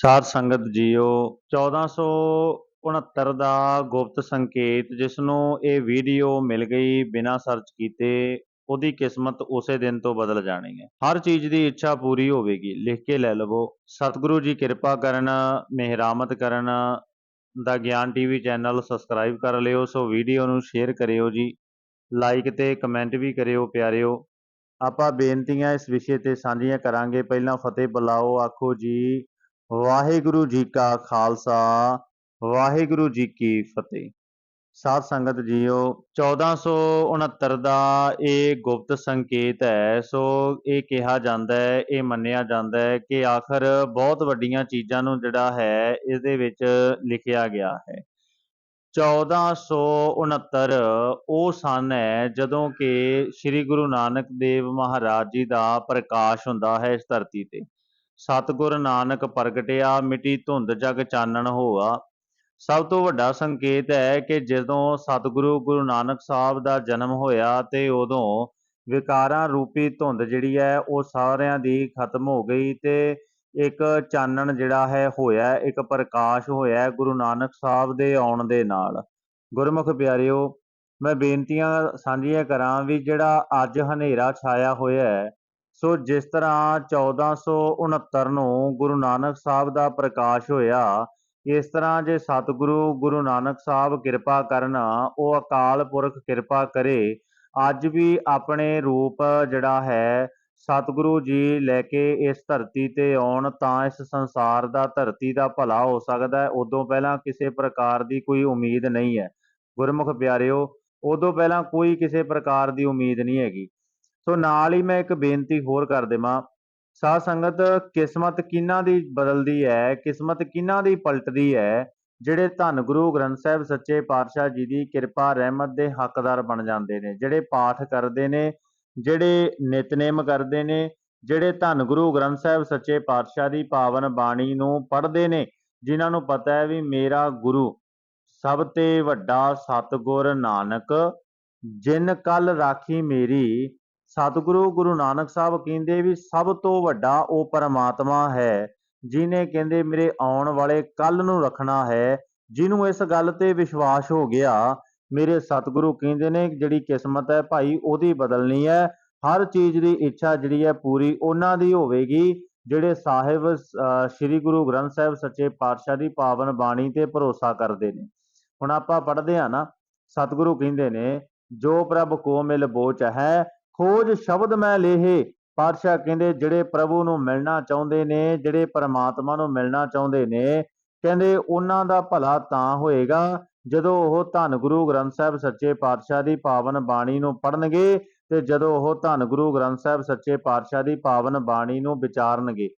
ਸਾਧ ਸੰਗਤ ਜੀਓ 1469 ਦਾ ਗੁਪਤ ਸੰਕੇਤ, ਜਿਸ ਨੂੰ ਇਹ ਵੀਡੀਓ ਮਿਲ ਗਈ ਬਿਨਾਂ ਸਰਚ ਕੀਤੇ, ਉਹਦੀ ਕਿਸਮਤ ਉਸੇ ਦਿਨ ਤੋਂ ਬਦਲ ਜਾਣੀ ਹੈ। ਹਰ ਚੀਜ਼ ਦੀ ਇੱਛਾ ਪੂਰੀ ਹੋਵੇਗੀ। ਲਿਖ ਕੇ ਲੈ ਲਵੋ। ਸਤਿਗੁਰੂ ਜੀ ਕਿਰਪਾ ਕਰਨ, ਮਿਹਰਾਮਤ ਕਰਨ ਦਾ ਗਿਆਨ ਟੀਵੀ ਚੈਨਲ ਸਬਸਕ੍ਰਾਈਬ ਕਰ ਲਿਓ, ਸੋ ਵੀਡੀਓ ਨੂੰ ਸ਼ੇਅਰ ਕਰਿਓ ਜੀ। ਲਾਈਕ ਤੇ ਕਮੈਂਟ ਵੀ ਕਰਿਓ ਪਿਆਰਿਓ। ਆਪਾਂ ਬੇਨਤੀਆਂ ਇਸ ਵਿਸ਼ੇ ਤੇ ਸਾਂਝੀਆਂ ਕਰਾਂਗੇ। ਪਹਿਲਾਂ ਫਤਿਹ ਬੁਲਾਓ, ਆਖੋ ਜੀ। ਵਾਹਿਗੁਰੂ ਜੀ ਕਾ ਖਾਲਸਾ, ਵਾਹਿਗੁਰੂ ਜੀ ਕੀ ਫਤਿਹ। ਸਾਧ ਸੰਗਤ ਜੀਓ 1469 ਦਾ ਇਹ ਗੁਪਤ ਸੰਕੇਤ ਹੈ। ਸੋ ਇਹ ਕਿਹਾ ਜਾਂਦਾ ਹੈ, ਇਹ ਮੰਨਿਆ ਜਾਂਦਾ ਹੈ ਕਿ ਆਖਰ ਬਹੁਤ ਵੱਡੀਆਂ ਚੀਜ਼ਾਂ ਨੂੰ ਜਿਹੜਾ ਹੈ, ਇਹਦੇ ਵਿੱਚ ਲਿਖਿਆ ਗਿਆ ਹੈ। 1469 ਉਹ ਸਨ ਹੈ, ਜਦੋਂ ਕਿ ਸ੍ਰੀ ਗੁਰੂ ਨਾਨਕ ਦੇਵ ਮਹਾਰਾਜ ਜੀ ਦਾ ਪ੍ਰਕਾਸ਼ ਹੁੰਦਾ ਹੈ ਇਸ ਧਰਤੀ ਤੇ। ਸਤਿਗੁਰ ਨਾਨਕ ਪ੍ਰਗਟਿਆ, ਮਿਟੀ ਧੁੰਦ ਜਗ ਚਾਨਣ ਹੋਆ। ਸਭ ਤੋਂ ਵੱਡਾ ਸੰਕੇਤ ਹੈ ਕਿ ਜਦੋਂ ਸਤਿਗੁਰੂ ਗੁਰੂ ਨਾਨਕ ਸਾਹਿਬ ਦਾ ਜਨਮ ਹੋਇਆ ਤੇ ਉਦੋਂ ਵਿਕਾਰਾਂ ਰੂਪੀ ਧੁੰਦ ਜਿਹੜੀ ਹੈ ਉਹ ਸਾਰਿਆਂ ਦੀ ਖਤਮ ਹੋ ਗਈ ਤੇ ਇੱਕ ਚਾਨਣ ਜਿਹੜਾ ਹੈ ਹੋਇਆ, ਇੱਕ ਪ੍ਰਕਾਸ਼ ਹੋਇਆ ਗੁਰੂ ਨਾਨਕ ਸਾਹਿਬ ਦੇ ਆਉਣ ਦੇ ਨਾਲ। ਗੁਰਮੁਖ ਪਿਆਰਿਓ, ਮੈਂ ਬੇਨਤੀਆਂ ਸਾਂਝੀਆਂ ਕਰਾਂ ਵੀ ਜਿਹੜਾ ਅੱਜ ਹਨੇਰਾ ਛਾਇਆ ਹੋਇਆ ਹੈ ਸੋ ਜਿਸ ਤਰ੍ਹਾਂ 1469 ਨੂੰ ਗੁਰੂ ਨਾਨਕ ਸਾਹਿਬ ਦਾ ਪ੍ਰਕਾਸ਼ ਹੋਇਆ, ਇਸ ਤਰ੍ਹਾਂ ਜੇ ਸਤਿਗੁਰੂ ਗੁਰੂ ਨਾਨਕ ਸਾਹਿਬ ਕਿਰਪਾ ਕਰਨ, ਉਹ ਅਕਾਲ ਪੁਰਖ ਕਿਰਪਾ ਕਰੇ, ਅੱਜ ਵੀ ਆਪਣੇ ਰੂਪ ਜਿਹੜਾ ਹੈ, ਸਤਿਗੁਰੂ ਜੀ ਲੈ ਕੇ ਇਸ ਧਰਤੀ ਤੇ ਆਉਣ, ਤਾਂ ਇਸ ਸੰਸਾਰ ਦਾ, ਧਰਤੀ ਦਾ ਭਲਾ ਹੋ ਸਕਦਾ ਹੈ। ਉਦੋਂ ਪਹਿਲਾਂ ਕਿਸੇ ਪ੍ਰਕਾਰ ਦੀ ਕੋਈ ਉਮੀਦ ਨਹੀਂ ਹੈ। ਗੁਰਮੁਖ ਪਿਆਰਿਓ, ਉਦੋਂ ਪਹਿਲਾਂ ਕੋਈ ਕਿਸੇ ਪ੍ਰਕਾਰ ਦੀ ਉਮੀਦ ਨਹੀਂ ਹੈਗੀ। ਸੋ ਨਾਲ ਹੀ ਮੈਂ ਇੱਕ ਬੇਨਤੀ ਹੋਰ ਕਰ ਦੇਵਾਂ। ਸਾਧ ਸੰਗਤ, ਕਿਸਮਤ ਕਿਹਨਾਂ ਦੀ ਬਦਲਦੀ ਹੈ, ਕਿਸਮਤ ਕਿਹਨਾਂ ਦੀ ਪਲਟਦੀ ਹੈ, ਜਿਹੜੇ ਧੰਨ ਗੁਰੂ ਗ੍ਰੰਥ ਸਾਹਿਬ ਸੱਚੇ ਪਾਤਸ਼ਾਹ ਜੀ ਦੀ ਕਿਰਪਾ, ਰਹਿਮਤ ਦੇ ਹੱਕਦਾਰ ਬਣ ਜਾਂਦੇ ਨੇ, ਜਿਹੜੇ ਪਾਠ ਕਰਦੇ ਨੇ, ਜਿਹੜੇ ਨਿਤਨੇਮ ਕਰਦੇ ਨੇ, ਜਿਹੜੇ ਧੰਨ ਗੁਰੂ ਗ੍ਰੰਥ ਸਾਹਿਬ ਸੱਚੇ ਪਾਤਸ਼ਾਹ ਦੀ ਪਾਵਨ ਬਾਣੀ ਨੂੰ ਪੜ੍ਹਦੇ ਨੇ, ਜਿਨ੍ਹਾਂ ਨੂੰ ਪਤਾ ਹੈ ਵੀ ਮੇਰਾ ਗੁਰੂ ਸਭ ਤੇ ਵੱਡਾ ਸਤਿਗੁਰ ਨਾਨਕ, ਜਿਨ ਕਲ ਰਾਖੀ ਮੇਰੀ ਸਤਿਗੁਰੂ ਗੁਰੂ ਨਾਨਕ ਸਾਹਿਬ ਕਹਿੰਦੇ ਵੀ ਸਭ ਤੋਂ ਵੱਡਾ ਉਹ ਪਰਮਾਤਮਾ ਹੈ ਜਿਨੇ ਕਹਿੰਦੇ ਮੇਰੇ ਆਉਣ ਵਾਲੇ ਕੱਲ ਨੂੰ ਰੱਖਣਾ ਹੈ, ਜਿਹਨੂੰ ਇਸ ਗੱਲ ਤੇ ਵਿਸ਼ਵਾਸ ਹੋ ਗਿਆ, ਮੇਰੇ ਸਤਿਗੁਰੂ ਕਹਿੰਦੇ ਨੇ ਜਿਹੜੀ ਕਿਸਮਤ ਹੈ ਭਾਈ ਉਹਦੀ ਬਦਲਣੀ ਹੈ, ਹਰ ਚੀਜ਼ ਦੀ ਇੱਛਾ ਜਿਹੜੀ ਹੈ ਪੂਰੀ ਉਹਨਾਂ ਦੀ ਹੋਵੇਗੀ, ਜਿਹੜੇ ਸਾਹਿਬ ਸ੍ਰੀ ਗੁਰੂ ਗ੍ਰੰਥ ਸਾਹਿਬ ਸੱਚੇ ਪਾਤਸ਼ਾਹ ਦੀ ਪਾਵਨ ਬਾਣੀ ਤੇ ਭਰੋਸਾ ਕਰਦੇ ਨੇ। ਹੁਣ ਆਪਾਂ ਪੜ੍ਹਦੇ ਆ ਨਾ, ਸਤਿਗੁਰੂ ਕਹਿੰਦੇ ਨੇ, ਜੋ ਪ੍ਰਭ ਕੋ ਮਿਲ ਬੋਚ ਹੈ ਖੋਜ ਸ਼ਬਦ ਮੈਂ ਲੇਹੇ। ਪਾਤਸ਼ਾਹ ਕਹਿੰਦੇ, ਜਿਹੜੇ ਪ੍ਰਭੂ ਨੂੰ ਮਿਲਣਾ ਚਾਹੁੰਦੇ ਨੇ, ਜਿਹੜੇ ਪਰਮਾਤਮਾ ਨੂੰ ਮਿਲਣਾ ਚਾਹੁੰਦੇ ਨੇ, ਕਹਿੰਦੇ ਉਹਨਾਂ ਦਾ ਭਲਾ ਤਾਂ ਹੋਏਗਾ ਜਦੋਂ ਉਹ ਧੰਨ ਗੁਰੂ ਗ੍ਰੰਥ ਸਾਹਿਬ ਸੱਚੇ ਪਾਤਸ਼ਾਹ ਦੀ ਪਾਵਨ ਬਾਣੀ ਨੂੰ ਪੜ੍ਹਨਗੇ ਤੇ ਜਦੋਂ ਉਹ ਧੰਨ ਗੁਰੂ ਗ੍ਰੰਥ ਸਾਹਿਬ ਸੱਚੇ ਪਾਤਸ਼ਾਹ ਦੀ ਪਾਵਨ ਬਾਣੀ ਨੂੰ ਵਿਚਾਰਨਗੇ।